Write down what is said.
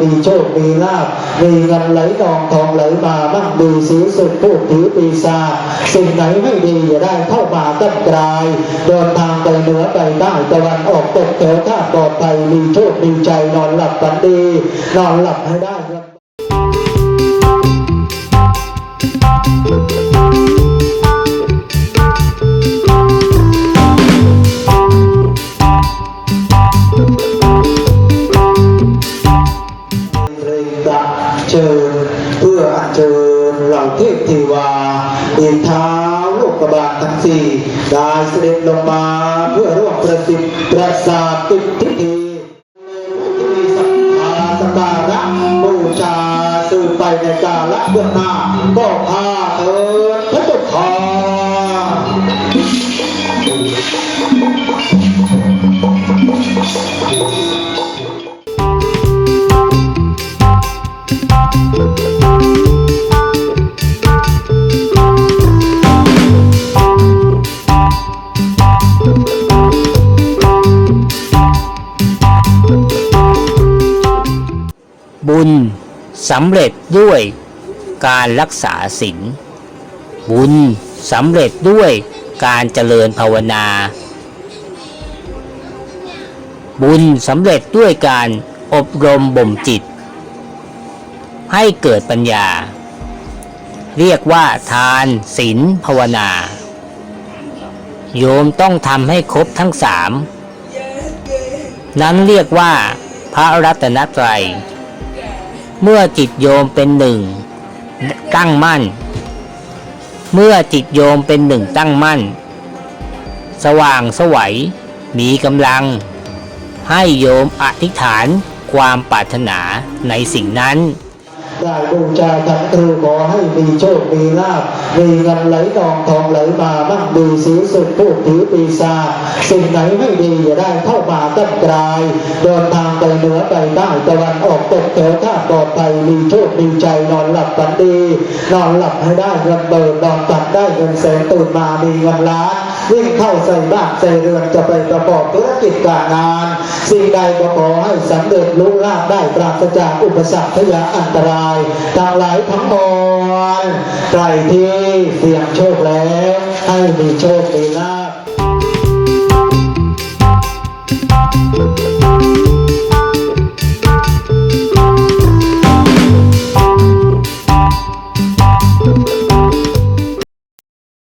มีโชค มีลาบ มีเงินไหลทองทองไหลมามั่งมีสีสุดพูดถือปีศาจสิ่งไหนไม่ดีอย่าได้เข้ามาตั้งกลายเดินทางไปเหนือไปใต้ตะวันออกตกแถวท่าปลอดภัยมีโชค มีใจนอนหลับฝันดี นอนหลับให้ได้ เชิญเพื่ออัญเชิญเหล่าเทพเทวาอกเท้าโลกบาลทั้งสี่ได้เสด็จลงมาเพื่อร่วมประสิทธิ์ประสาทติดพิธีที่มีศรัทธาสการะบูชาสืบไปในกาลเบื้องหน้าก็พาเถิด บุญสำเร็จด้วยการรักษาศีลบุญสำเร็จด้วยการเจริญภาวนา บุญสำเร็จด้วยการอบรมบ่มจิต ให้เกิดปัญญา เรียกว่าทานศีลภาวนา โยมต้องทำให้ครบทั้งสาม นั้นเรียกว่าพระรัตนตรัย เมื่อจิตโยมเป็นหนึ่งตั้งมั่น เมื่อจิตโยมเป็นหนึ่งตั้งมั่น สว่างสวัยมีกำลัง ให้โยมอธิษฐานความปรารถนาในสิ่งนั้น ได้บูชาทันครูขอให้มีโชค มีลาภมีเงินไหลทองทองไหลมามั่งมีสีสุดพูดผีปีศาจสิ่งไหนไม่ดีอย่าได้เข้ามาตั้งกลายเดินทางไปเหนือไปใต้ตะวันออกตกแถวท่าปลอดภัยมีโชค มีใจนอนหลับฝันดี นอนหลับให้ได้เงินเบิกนอนตัดได้เงินแสนตื่นมามีเงินล้านวิ่งเข้าใส่บ้านใส่เรือนจะไปประกอบธุรกิจการงาน สิ่งใดก็ขอให้สำเร็จลุล่าได้ปราศจากอุปสรรคพยาอันตรายทางหลายทั้งมวลใครที่เสี่ยงโชคแล้ว ให้มีโชคมีลาภ